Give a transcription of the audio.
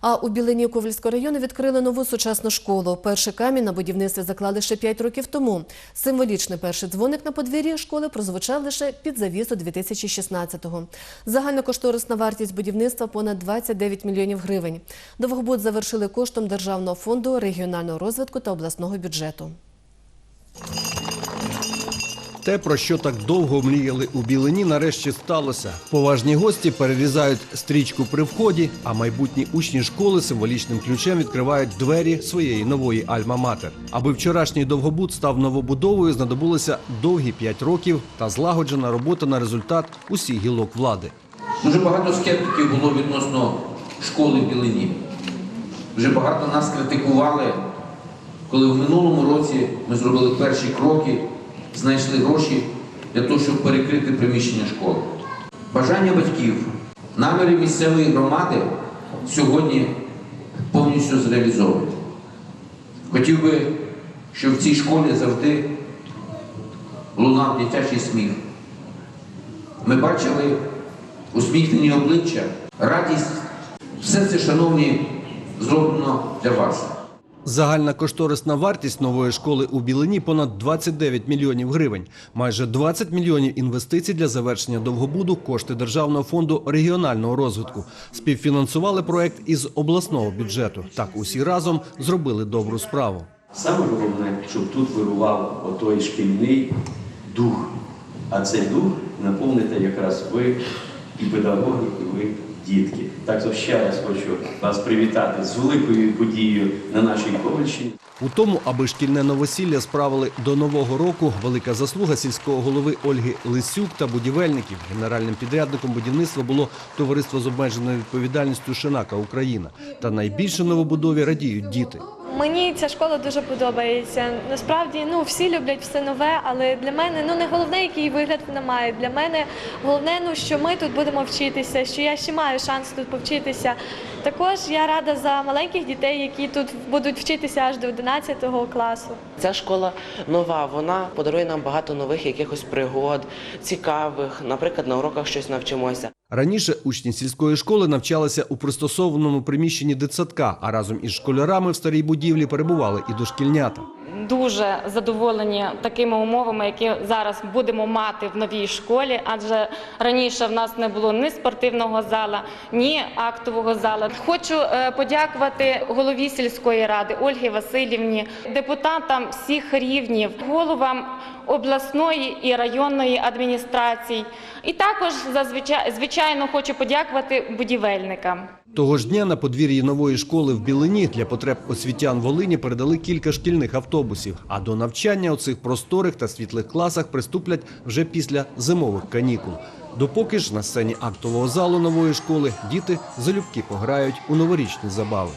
А у Білині Ковальського району відкрили нову сучасну школу. Перший камінь на будівництві заклали ще 5 років тому. Символічний перший дзвоник на подвір'ї школи прозвучав лише під завісу 2016-го. Загальна кошторисна вартість будівництва понад 29 мільйонів гривень. Довгобуд завершили коштом Державного фонду регіонального розвитку та обласного бюджету. Те, про що так довго мріяли у Білині, нарешті сталося. Поважні гості перерізають стрічку при вході, а майбутні учні школи символічним ключем відкривають двері своєї нової альма-матер. Аби вчорашній довгобуд став новобудовою, знадобилося довгі п'ять років та злагоджена робота на результат усіх гілок влади. Дуже багато скептиків було відносно школи в Білині. Вже багато нас критикували, коли в минулому році ми зробили перші кроки, знайшли гроші для того, щоб перекрити приміщення школи. Бажання батьків, наміри місцевої громади сьогодні повністю зреалізовані. Хотів би, щоб в цій школі завжди лунав дитячий сміх. Ми бачили усміхнені обличчя, радість. Все це, шановні, зроблено для вас. Загальна кошторисна вартість нової школи у Білині понад 29 мільйонів гривень. Майже 20 мільйонів інвестицій для завершення довгобуду кошти Державного фонду регіонального розвитку. Співфінансували проект із обласного бюджету. Так усі разом зробили добру справу. Саме головне, щоб тут вирував отой шкільний дух. А цей дух наповните якраз ви і педагоги, і ви дітки. Так що ще раз хочу вас привітати з великою подією на нашій Ковальщині. У тому, аби шкільне новосілля справили до нового року, велика заслуга сільського голови Ольги Лисюк та будівельників. Генеральним підрядником будівництва було товариство з обмеженою відповідальністю Шинака Україна. Та найбільше новобудові радіють діти. Мені ця школа дуже подобається. Насправді, ну всі люблять все нове, але для мене ну не головне, який вигляд вона має. Для мене головне, ну що ми тут будемо вчитися, що я ще маю шанс тут повчитися. Також я рада за маленьких дітей, які тут будуть вчитися аж до 11 класу. Ця школа нова, вона подарує нам багато нових якихось пригод, цікавих. Наприклад, на уроках щось навчимося. Раніше учні сільської школи навчалися у пристосованому приміщенні дитсадка, а разом із школярами в старій будівлі перебували і дошкільнята. дуже задоволені такими умовами, які зараз будемо мати в новій школі. Адже раніше в нас не було ні спортивного зала, ні актового зала. Хочу е, подякувати голові сільської ради Ольгі Васильівні, депутатам всіх рівнів, головам обласної і районної адміністрацій. І також зазвичай звичайно хочу подякувати будівельникам. Того ж дня на подвір'ї нової школи в Білині для потреб освітян Волині передали кілька шкільних автобусів. А до навчання у цих просторих та світлих класах приступлять вже після зимових канікул. Допоки ж на сцені актового залу нової школи діти залюбки пограють у новорічні забави.